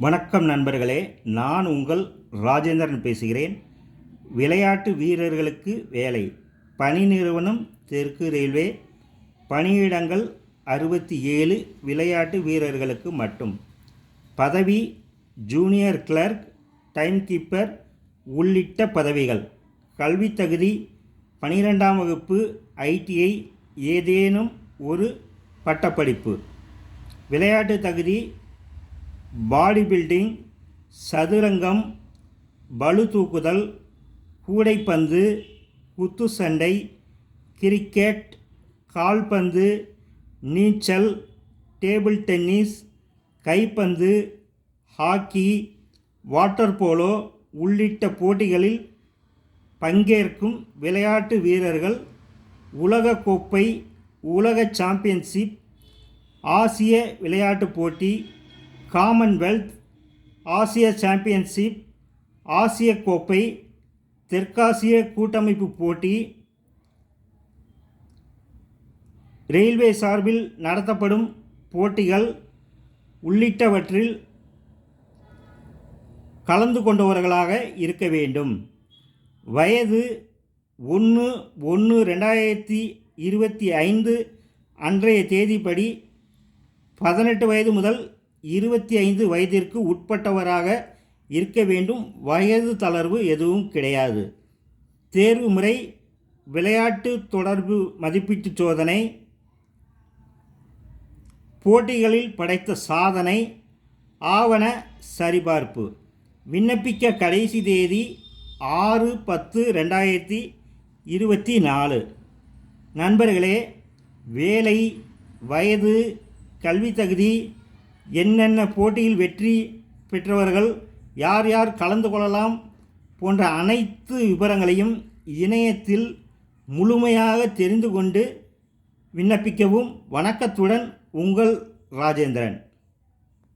வணக்கம் நண்பர்களே நான் உங்கள் ராஜேந்திரன் பேசுகிறேன். விளையாட்டு வீரர்களுக்கு வேலை. பணி நிறுவனம் தெற்கு ரயில்வே. பணியிடங்கள் அறுபத்தி ஏழு விளையாட்டு வீரர்களுக்கு மட்டும். பதவி ஜூனியர் கிளர்க் டைம் கீப்பர் உள்ளிட்ட பதவிகள். கல்வித் தகுதி பனிரெண்டாம் வகுப்பு ஐடிஐ ஏதேனும் ஒரு பட்டப்படிப்பு. விளையாட்டு தகுதி பாடி பில்டிங் சதுரங்கம் பளு தூக்குதல் கூடைப்பந்து குத்துச்சண்டை கிரிக்கெட் கால்பந்து நீச்சல் டேபிள் டென்னிஸ் கைப்பந்து ஹாக்கி வாட்டர் போலோ உள்ளிட்ட போட்டிகளில் பங்கேற்கும் விளையாட்டு வீரர்கள் உலகக்கோப்பை உலக சாம்பியன்ஷிப் ஆசிய விளையாட்டுப் போட்டி காமன்வெல்த் ஆசிய சாம்பியன்ஷிப் ஆசிய கோப்பை தெற்காசிய கூட்டமைப்பு போட்டி ரயில்வே சார்பில் நடத்தப்படும் போட்டிகள் உள்ளிட்டவற்றில் கலந்து கொண்டவர்களாக இருக்க வேண்டும். வயது ஒன்று ஒன்று ரெண்டாயிரத்தி இருபத்தி ஐந்து அன்றைய தேதிப்படி பதினெட்டு வயது முதல் இருபத்தி ஐந்து வயதிற்கு உட்பட்டவராக இருக்க வேண்டும். வயது தளர்வு எதுவும் கிடையாது. தேர்வு முறை விளையாட்டு தொடர்பு மதிப்பீட்டு சோதனை போட்டிகளில் படைத்த சாதனை ஆவண சரிபார்ப்பு. விண்ணப்பிக்க கடைசி தேதி ஆறு பத்து ரெண்டாயிரத்தி இருபத்தி நாலு. நண்பர்களே வேலை வயது கல்வி தகுதி என்னென்ன போட்டியில் வெற்றி பெற்றவர்கள் யார் யார் கலந்து கொள்ளலாம் போன்ற அனைத்து விவரங்களையும் இணையத்தில் முழுமையாக தெரிந்து கொண்டு விண்ணப்பிக்கவும் வணக்கத்துடன் உங்கள் ராஜேந்திரன்.